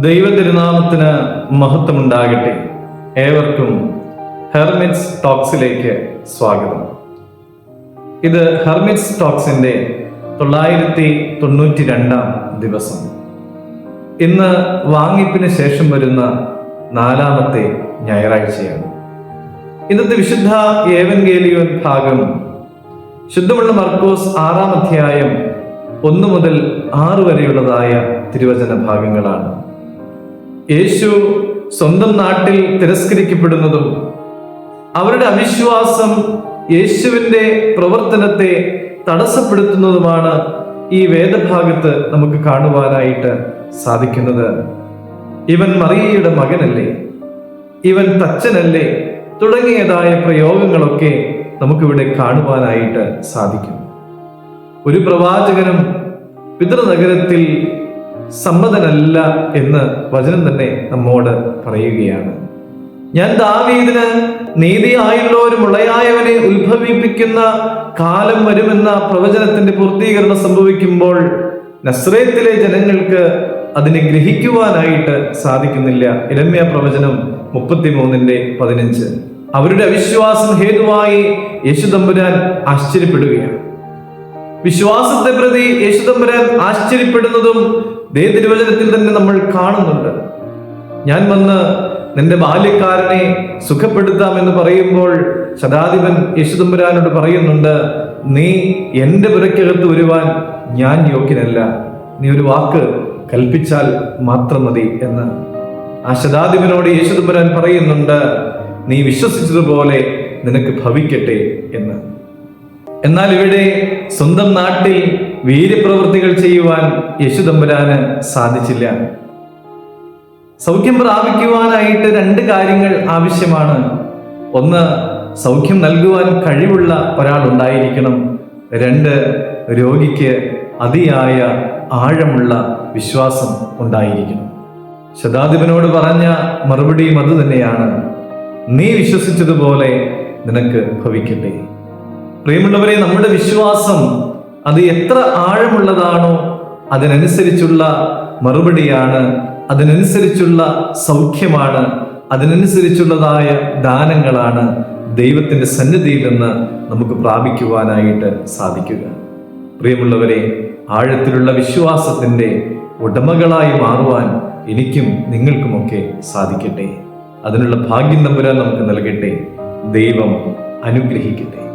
ദൈവ തിരുനാമത്തിന് മഹത്വമുണ്ടാകട്ടെ. ഏവർക്കും ഹെർമിറ്റ്സ് ടോക്സിലേക്ക് സ്വാഗതം. ഇത് ഹെർമിറ്റ്സ് ടോക്സിന്റെ തൊള്ളായിരത്തി തൊണ്ണൂറ്റി രണ്ടാം ദിവസം. ഇന്ന് വാങ്ങിപ്പിന് ശേഷം വരുന്ന നാലാമത്തെ ഞായറാഴ്ചയാണ്. ഇന്നത്തെ വിശുദ്ധ ഏവൻഗേലിയോൻ ഭാഗം ശുദ്ധമുള്ള മർക്കോസ് ആറാം അധ്യായം ഒന്ന് മുതൽ ആറ് വരെയുള്ളതായ തിരുവചന ഭാഗങ്ങളാണ്. യേശു സ്വന്തം നാട്ടിൽ തിരസ്കരിക്കപ്പെടുന്നതും അവരുടെ അവിശ്വാസം യേശുവിന്റെ പ്രവർത്തനത്തെ തടസ്സപ്പെടുത്തുന്നതുമാണ് ഈ വേദഭാഗത്ത് നമുക്ക് കാണുവാനായിട്ട് സാധിക്കുന്നത്. ഇവൻ മറിയയുടെ മകനല്ലേ? ഇവൻ തച്ചനല്ലേ? തുടങ്ങിയതായ പ്രയോഗങ്ങളൊക്കെ നമുക്കിവിടെ കാണുവാനായിട്ട് സാധിക്കും. ഒരു പ്രവാചകനും പിതൃനഗരത്തിൽ സമ്മതനല്ല എന്ന് വചനം തന്നെ നമ്മോട് പറയുകയാണ്. ഞാൻ ദാവീദിന് നീതിയായുള്ളവരും മുളയായവനെ ഉത്ഭവിപ്പിക്കുന്ന കാലം വരുമെന്ന പ്രവചനത്തിന്റെ പൂർത്തീകരണം സംഭവിക്കുമ്പോൾ നസ്രേത്തിലെ ജനങ്ങൾക്ക് അതിനെ ഗ്രഹിക്കുവാനായിട്ട് സാധിക്കുന്നില്ല. ഇരമ്യ പ്രവചനം മുപ്പത്തിമൂന്നിന്റെ പതിനഞ്ച്. അവരുടെ അവിശ്വാസം ഹേതുവായി യേശുദമ്പുരാൻ ആശ്ചര്യപ്പെടുകയാണ്. വിശ്വാസത്തെ പ്രതി യേശുദമ്പുരാൻ ആശ്ചര്യപ്പെടുന്നതും ദേ തിരുവചനത്തിൽ തന്നെ നമ്മൾ കാണുന്നുണ്ട്. ഞാൻ വന്ന് നിന്റെ ബാല്യക്കാരനെ സുഖപ്പെടുത്താം എന്ന് പറയുമ്പോൾ ശതാധിപൻ യേശുദമ്പുരാനോട് പറയുന്നുണ്ട് നീ എന്റെ പുരക്കകത്ത് വരുവാൻ ഞാൻ യോഗ്യനല്ല. നീ ഒരു വാക്ക് കൽപ്പിച്ചാൽ മാത്രം മതി എന്ന്. ആ ശതാധിപനോട് യേശുദമ്പുരാൻ പറയുന്നുണ്ട് നീ വിശ്വസിച്ചതുപോലെ നിനക്ക് ഭവിക്കട്ടെ എന്ന്. എന്നാൽ ഇവിടെ സ്വന്തം നാട്ടിൽ വീര്യപ്രവൃത്തികൾ ചെയ്യുവാൻ യശുദമ്പുരാന് സാധിച്ചില്ല. സൗഖ്യം പ്രാപിക്കുവാനായിട്ട് രണ്ട് കാര്യങ്ങൾ ആവശ്യമാണ്. ഒന്ന് സൗഖ്യം നൽകുവാൻ കഴിവുള്ള ഒരാൾ ഉണ്ടായിരിക്കണം രണ്ട് രോഗിക്ക് അതിയായ ആഴമുള്ള വിശ്വാസം ഉണ്ടായിരിക്കണം. ശതാധിപനോട് പറഞ്ഞ മറുപടിയും അത് തന്നെയാണ്. നീ വിശ്വസിച്ചതുപോലെ നിനക്ക് ഭവിക്കട്ടെ. പ്രിയമുള്ളവരെ നമ്മുടെ വിശ്വാസം അത് എത്ര ആഴമുള്ളതാണോ അതിനനുസരിച്ചുള്ള മറുപടിയാണ് അതിനനുസരിച്ചുള്ള സൗഖ്യമാണ് അതിനനുസരിച്ചുള്ളതായ ദാനങ്ങളാണ് ദൈവത്തിന്റെ സന്നിധിയിൽ നിന്ന് നമുക്ക് പ്രാപിക്കുവാനായിട്ട് സാധിക്കുക. പ്രിയമുള്ളവരെ ആഴത്തിലുള്ള വിശ്വാസത്തിന്റെ ഉടമകളായി മാറുവാൻ എനിക്കും നിങ്ങൾക്കുമൊക്കെ സാധിക്കട്ടെ. അതിനുള്ള ഭാഗ്യം നമ്പുരാൻ നമുക്ക് നൽകട്ടെ. ദൈവം അനുഗ്രഹിക്കട്ടെ.